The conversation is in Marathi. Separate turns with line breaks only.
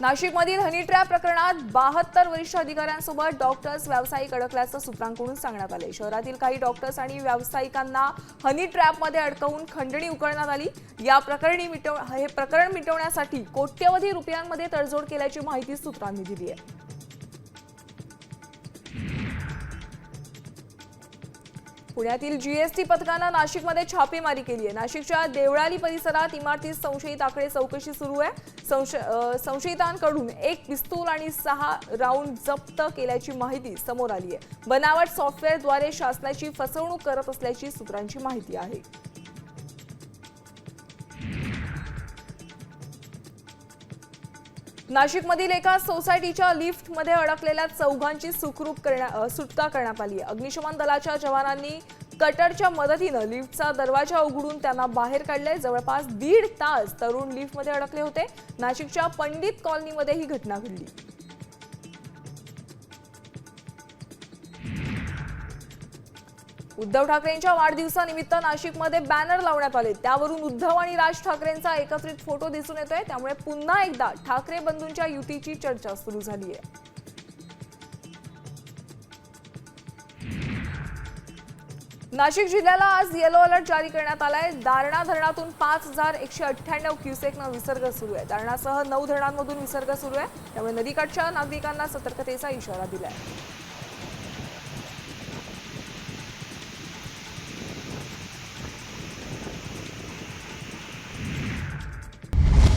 नाशिकमधील हनी ट्रॅप प्रकरणात बहात्तर वरिष्ठ अधिकाऱ्यांसोबत डॉक्टर्स व्यावसायिक अडकल्याचं सूत्रांकडून सांगण्यात आले शहरातील काही डॉक्टर्स आणि व्यावसायिकांना हनी ट्रॅपमध्ये अडकवून खंडणी उकळण्यात आली. या प्रकरणी मिटव हे प्रकरण मिटवण्यासाठी कोट्यवधी रुपयांमध्ये तडजोड केल्याची माहिती सूत्रांनी दिली आहे. पुण्यातील जीएसटी पथकानं नाशिकमध्ये छापेमारी केली आहे. नाशिकच्या देवळाली परिसरात इमारतीत संशयित आकडे चौकशी सुरू आहे. संशय संशयितांकडून एक पिस्तूल आणि सहा राऊंड जप्त केल्याची माहिती समोर आली आहे. बनावट सॉफ्टवेअरद्वारे शासनाची फसवणूक करत असल्याची सूत्रांची माहिती आहे. नाशिकमधील एका सोसायटीच्या लिफ्टमध्ये अडकलेल्या चौघांची सुखरूप करण्या सुटका करण्यात आली. अग्निशमन दलाच्या जवानांनी कटरच्या मदतीनं लिफ्टचा दरवाजा उघडून त्यांना बाहेर काढले जवळपास दीड तास तरुण लिफ्टमध्ये अडकले होते. नाशिकच्या पंडित कॉलनीमध्ये ही घटना घडली. उद्धव ठाकरेंच्या वाढदिवसानिमित्त नाशिकमध्ये बॅनर लावण्यात आले. त्यावरून उद्धव आणि राज ठाकरेंचा एकत्रित फोटो दिसून येतोय. त्यामुळे पुन्हा एकदा ठाकरे बंधूंच्या युतीची चर्चा सुरू झाली आहे. नाशिक जिल्ह्याला आज येलो अलर्ट जारी करण्यात आलाय. दारणा धरणातून पाच हजार एकशे अठ्ठ्याण्णव क्युसेकनं विसर्ग सुरू आहे. दारणासह नऊ धरणांमधून विसर्ग सुरू आहे. त्यामुळे नदीकाठच्या नागरिकांना सतर्कतेचा इशारा दिलाय.